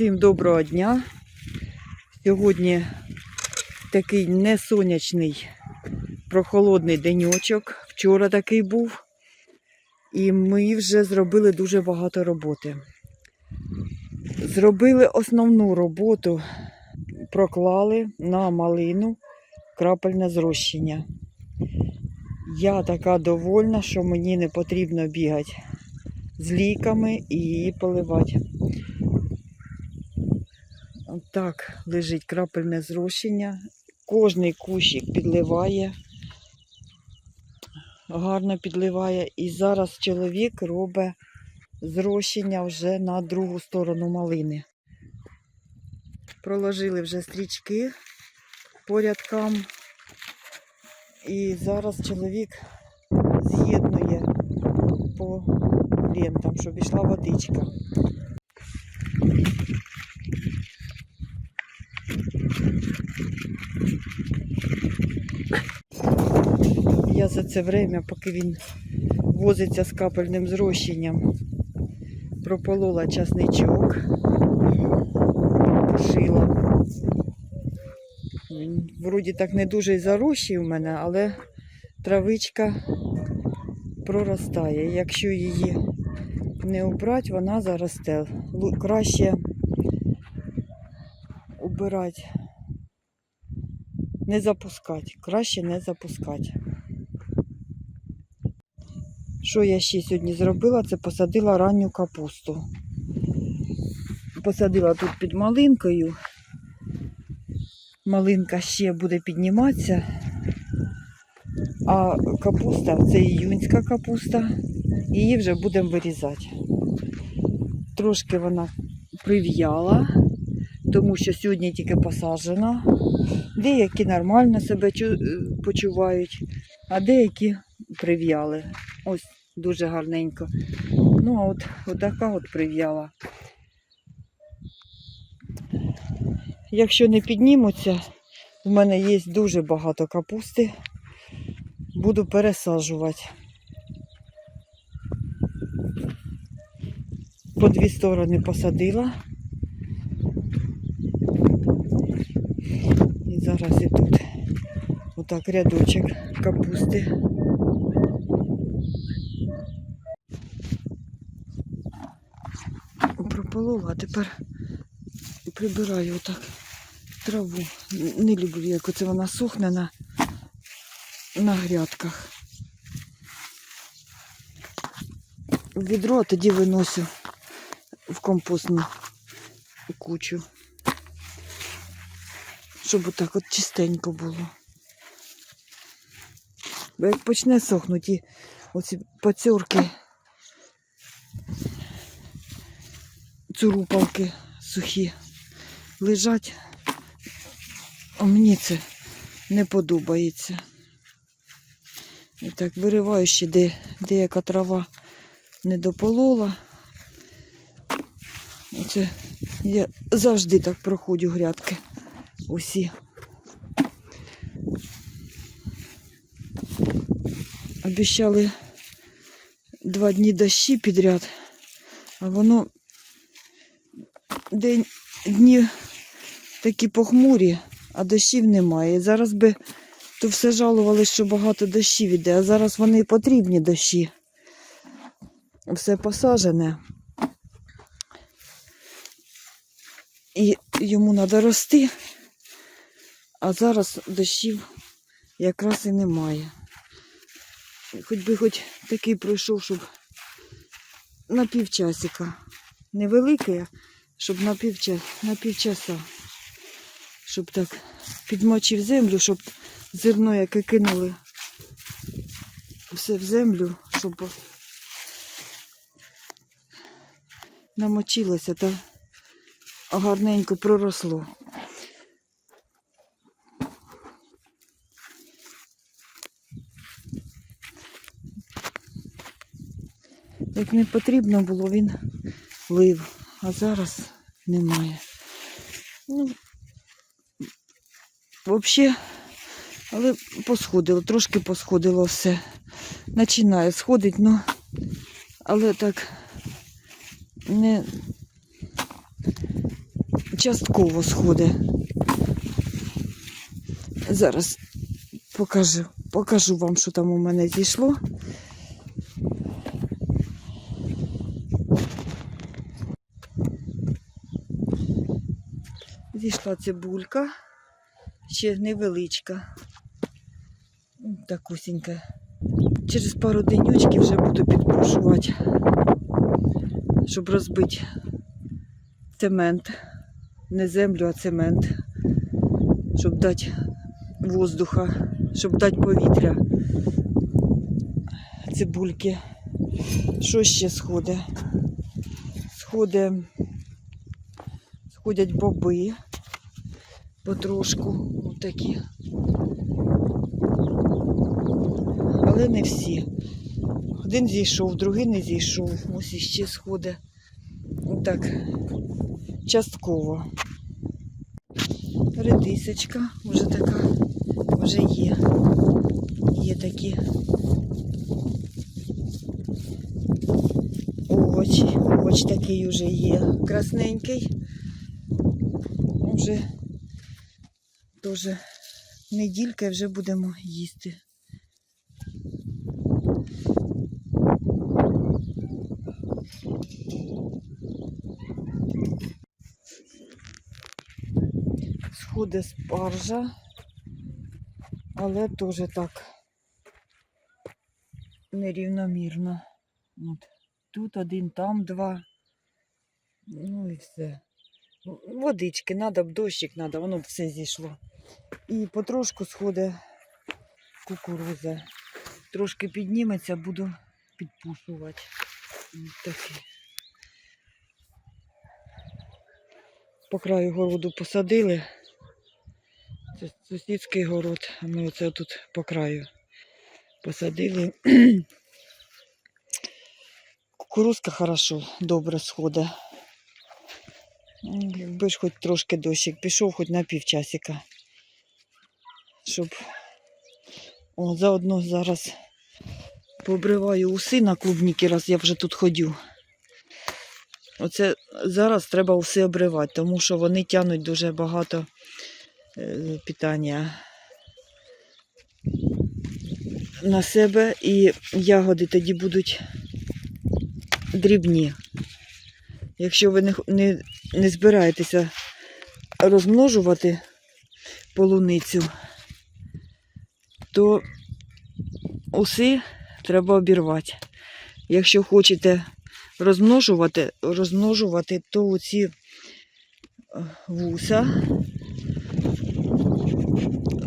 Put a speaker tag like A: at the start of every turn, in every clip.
A: Всім доброго дня. Сьогодні такий несонячний, прохолодний денечок. Вчора такий був. І ми вже зробили дуже багато роботи. Зробили основну роботу, проклали на малину крапельне зрощення. Я така довольна, що мені не потрібно бігати з ліками і поливати. Так лежить крапельне зрощення. Кожний кущик підливає, гарно підливає. І зараз чоловік робить зрощення вже на другу сторону малини. Проложили вже стрічки по рядкам. І зараз чоловік з'єднує по лентам, щоб йшла водичка. За це время, поки він возиться з капельним зрощенням, прополола часничок, пошила. Вроді так не дуже й зарощий у мене, але травичка проростає. Якщо її не убрати, вона заросте. Краще убирати, не запускати. Краще не запускати. Що я ще сьогодні зробила? Це посадила ранню капусту. Посадила тут під малинкою. Малинка ще буде підніматися. А капуста це іюнська капуста. Її вже будемо вирізати. Трошки вона прив'яла, тому що сьогодні тільки посаджена. Деякі нормально себе е, почувають, а деякі прив'яли. Ось дуже гарненько. Ну, а от, така от прив'яла. Якщо не піднімуться, в мене є дуже багато капусти. Буду пересаджувати. По дві сторони посадила. І зараз і тут отак рядочок капусти. А тепер прибираю отак траву. Не люблю, як оце вона сохне на, на грядках. Відро, тоді виносю в компостну кучу. Щоб отак от чистенько було. Бо як почне сохнути, оці пацьорки, цурупалки сухі лежать, а мені це не подобається. І так вириваю ще, де деяка трава не дополола. Оце я завжди так проходжу грядки усі. Обіщали два дні дощі підряд, а воно день, дні такі похмурі, а дощів немає. Зараз би то все жалували, що багато дощів іде, а зараз вони потрібні дощі. Все посажене. І йому треба рости, а зараз дощів якраз і немає. Хоч би хоч такий пройшов, щоб на півчасика. Невеликий, щоб на, півча, на півчаса. Щоб так підмочив землю, щоб зерно, яке кинули все в землю, щоб намочилося та гарненько проросло. Як не потрібно було, він лив, а зараз немає. Ну, взагалі, але посходило, трошки посходило все. Починає сходити, ну, але так не, частково сходить. Зараз покажу, покажу вам, що там у мене зійшло. Зійшла цибулька, ще невеличка. Такусінька. Через пару денючків вже буду підпушувати, щоб розбити цемент. Не землю, а цемент. Щоб дати воздуха, щоб дати повітря. Цибульки. Що ще сходить? Сходить, сходять боби потрошку. Отакі. Але не всі. Один зійшов, другий не зійшов. Ось іще сходить. Отак. Частково. Редисочка вже така, вже є. Є такі овоч. Овоч такий вже є. Красненький. Вже теж неділька і вже будемо їсти. Сходить спаржа, але теж так нерівномірно. От. Тут один, там два. Ну і все. Водички треба, дощик треба, воно б все зійшло. І потрошку сходить кукуруза. Трошки підніметься, буду підпушувати. Таке. По краю городу посадили. Це сусідський город, а ми оце тут по краю посадили. Кукурузка хорошо, добре сходить. Якби ж хоч трошки дощик пішов, хоч на півчасика. Щоб О, заодно зараз побриваю уси на клубніки, раз я вже тут ходю. Оце зараз треба уси обривати, тому що вони тягнуть дуже багато е, питання на себе і ягоди тоді будуть дрібні. Якщо ви не, не, не збираєтеся розмножувати полуницю, то уси треба обірвати. Якщо хочете розмножувати, розмножувати, то оці е, вуса,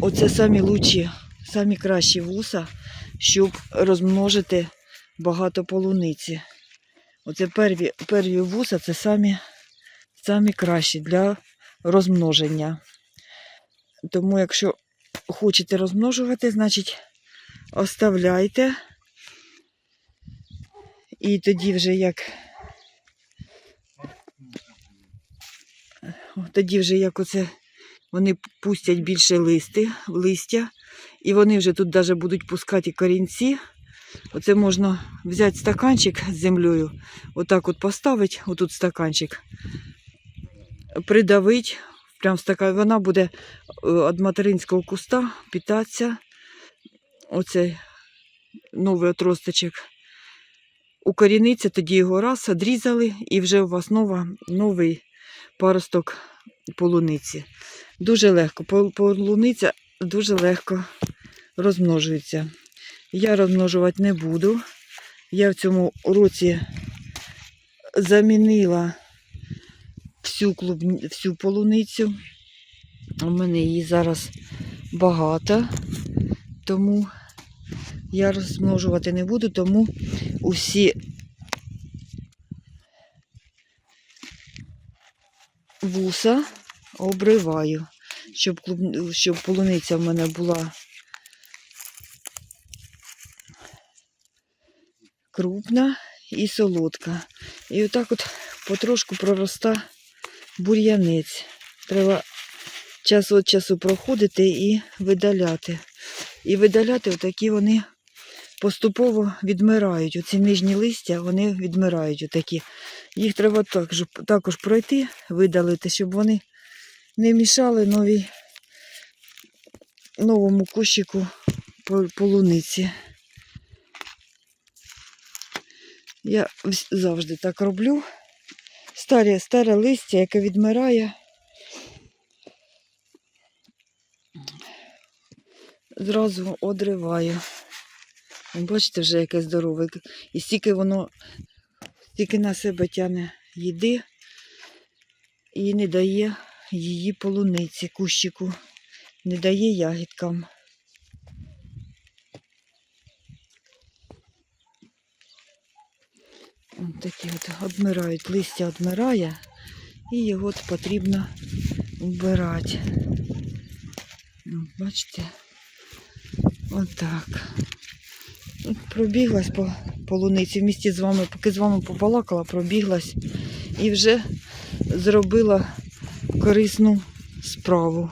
A: оце самі лучші, самі кращі вуса, щоб розмножити багато полуниці. Оце перві, перві вуса це самі, самі кращі для розмноження. Тому, якщо хочете розмножувати, значить оставляйте. І тоді вже як. Тоді вже як оце вони пустять більше листи, листя, і вони вже тут навіть будуть пускати корінці. Оце можна взяти стаканчик з землею, отак от поставити, отут стаканчик, придавити, прям стакан, вона буде е, від материнського куста питатися. Оцей новий отросточок. Укоріниться, тоді його раз одрізали, і вже у вас нова, новий паросток полуниці. Дуже легко. Полуниця дуже легко розмножується. Я розмножувати не буду. Я в цьому році замінила всю, клуб... всю полуницю. У мене її зараз багато, тому я розмножувати не буду, тому усі вуса обриваю, щоб, клуб... щоб полуниця в мене була крупна і солодка. І отак от потрошку пророста бур'янець. Треба час від часу проходити і видаляти. І видаляти отакі вони поступово відмирають. Оці нижні листя вони відмирають. Отакі. Їх треба також, також пройти, видалити, щоб вони не мішали новій, новому кущику полуниці. Я завжди так роблю. Старе, старе листя, яке відмирає. Зразу одриваю. Бачите, вже яке здорове. І стільки воно стільки на себе тяне їди і не дає її полуниці, кущику, не дає ягідкам. Такі от обмирають, листя одмирає, і його от потрібно вбирати. Ну, Бачите? Отак. От Пробіглась по полуниці вмісті з вами, поки з вами побалакала, пробіглась і вже зробила корисну справу.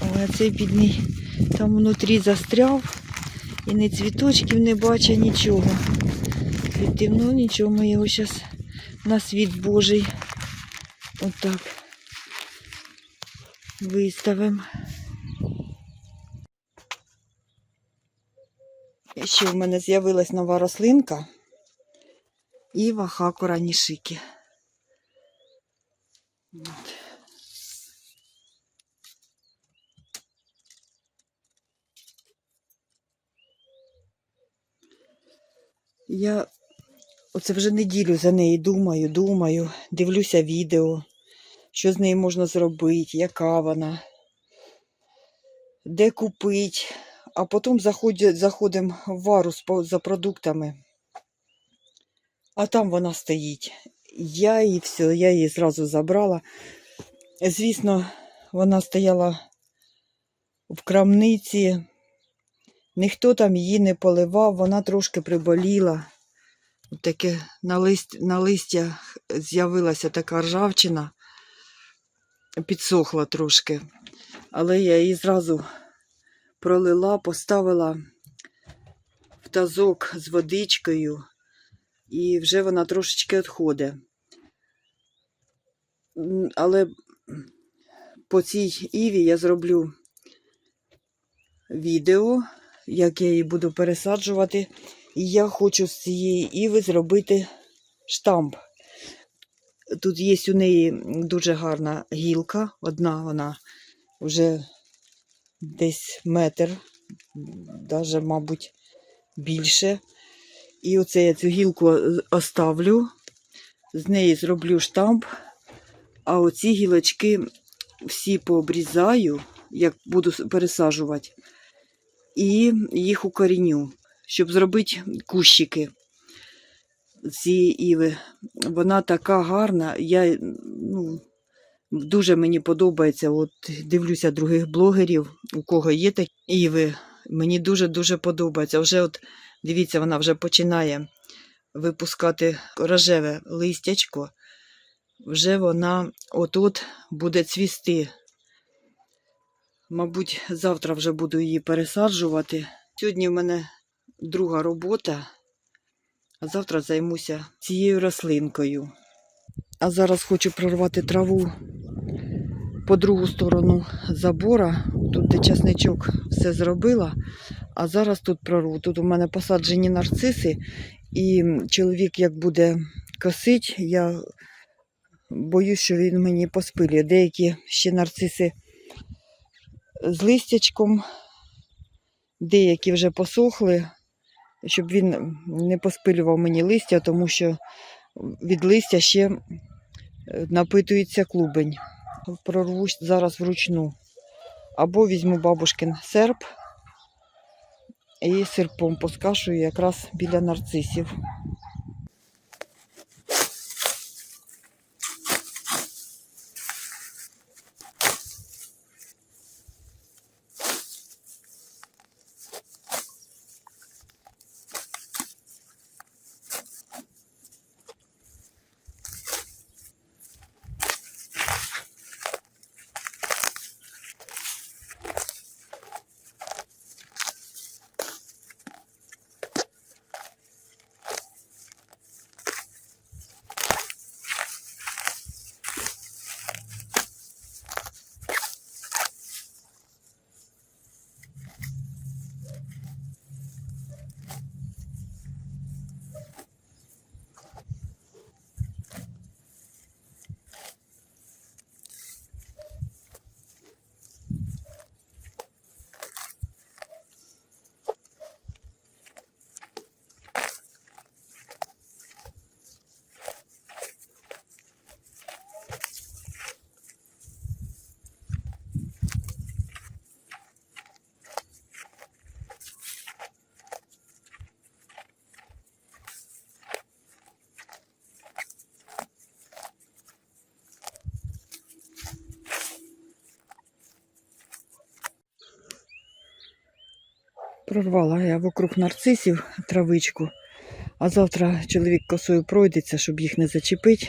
A: Але цей бідний там внутрі застряв і ні цвіточків не бачить нічого. Квітів, ну нічого, ми його зараз на світ Божий отак виставимо. І Ще в мене з'явилась нова рослинка і вахакура нішики. От. Я оце вже неділю за неї думаю, думаю, дивлюся відео, що з нею можна зробити, яка вона, де купити. А потім заходимо в варус за продуктами, а там вона стоїть. Я її все, я її зразу забрала. Звісно, вона стояла в крамниці. Ніхто там її не поливав, вона трошки приболіла. Таке на, лист, на листях з'явилася така ржавчина, підсохла трошки. Але я її зразу пролила, поставила в тазок з водичкою, і вже вона трошечки відходить. Але по цій іві я зроблю відео, як я її буду пересаджувати. І я хочу з цієї іви зробити штамп. Тут є у неї дуже гарна гілка. Одна вона вже десь метр, навіть, мабуть, більше. І оце я цю гілку оставлю, з неї зроблю штамп, а оці гілочки всі пообрізаю, як буду пересаджувати, і їх укоріню, щоб зробити кущики цієї іви. Вона така гарна. Я, ну, дуже мені подобається. От дивлюся других блогерів, у кого є такі іви. Мені дуже-дуже подобається. Вже от дивіться, вона вже починає випускати рожеве листячко. Вже вона отут буде цвісти. Мабуть, завтра вже буду її пересаджувати. Сьогодні в мене друга робота, а завтра займуся цією рослинкою. А зараз хочу прорвати траву по другу сторону забора. Тут, де часничок все зробила. А зараз тут прорву. Тут у мене посаджені нарциси, і чоловік, як буде косить, я боюсь, що він мені поспилює. Деякі ще нарциси з листячком, деякі вже посохли, щоб він не поспилював мені листя, тому що від листя ще напитується клубень. Прорву зараз вручну. Або візьму бабушкин серп і серпом поскашую якраз біля нарцисів. Прорвала я вокруг нарцисів травичку, а завтра чоловік косою пройдеться, щоб їх не зачепити.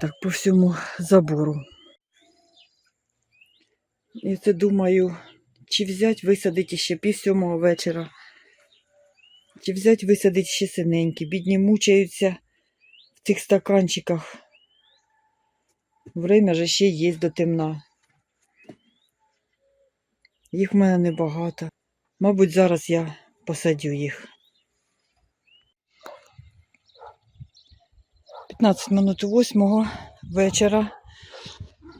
A: Так по всьому забору. І це думаю, чи взять висадити ще пів сьомого вечора, чи взять висадити ще синенькі. Бідні мучаються в цих стаканчиках. Время же ще є до темна. Їх в мене небагато. Мабуть, зараз я посадю їх. 15 минут восьмого вечора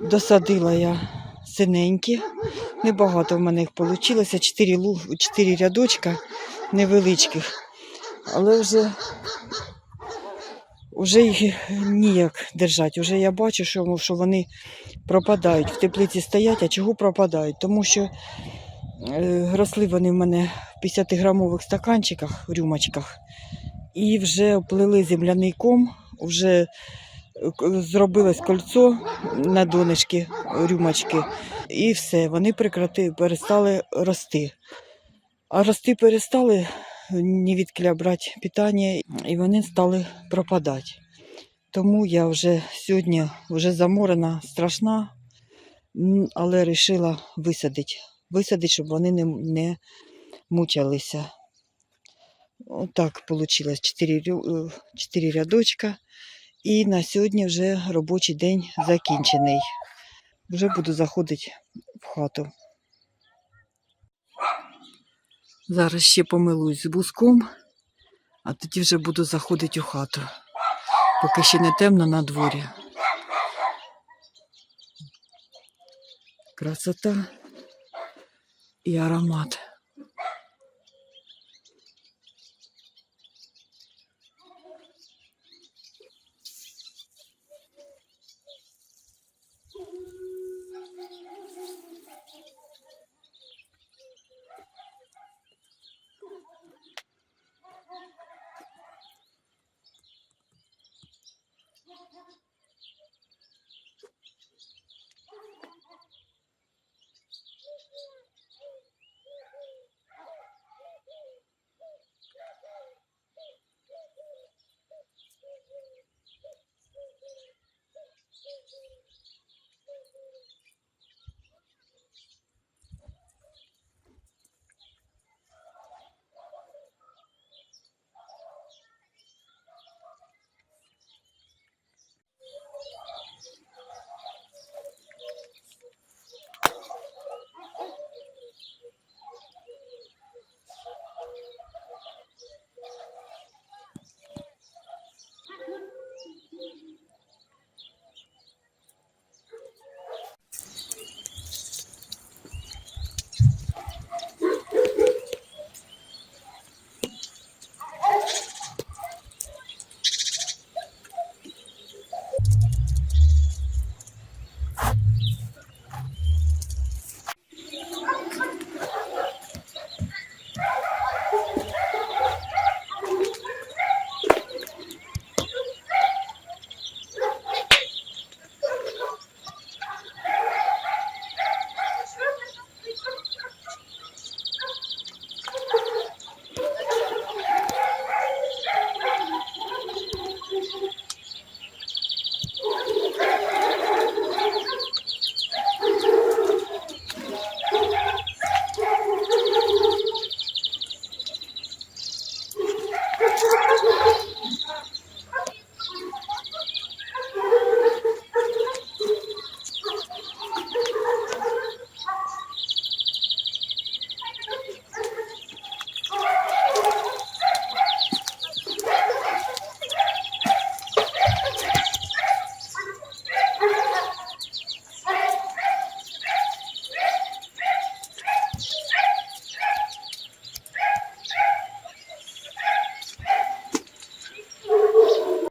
A: досадила я синенькі. Небагато в мене їх вийшло. Чотири, лу... чотири рядочка невеличких. Але вже, вже їх ніяк держати. Вже я бачу, що, що вони пропадають. В теплиці стоять, а чого пропадають? Тому що е, росли вони в мене в 50-грамових стаканчиках, рюмочках, і вже оплили земляний ком, вже е, зробилось кольцо на донечки рюмочки, і все, вони перестали рости. А рости перестали ні від брати питання, і вони стали пропадати. Тому я вже сьогодні вже заморена, страшна, але вирішила висадити. Висадити, щоб вони не, не мучилися. Отак вийшло 4, 4 рядочка. І на сьогодні вже робочий день закінчений. Вже буду заходити в хату. Зараз ще помилуюсь з буском, а тоді вже буду заходити у хату. Поки ще не темно на дворі. Красота і аромат.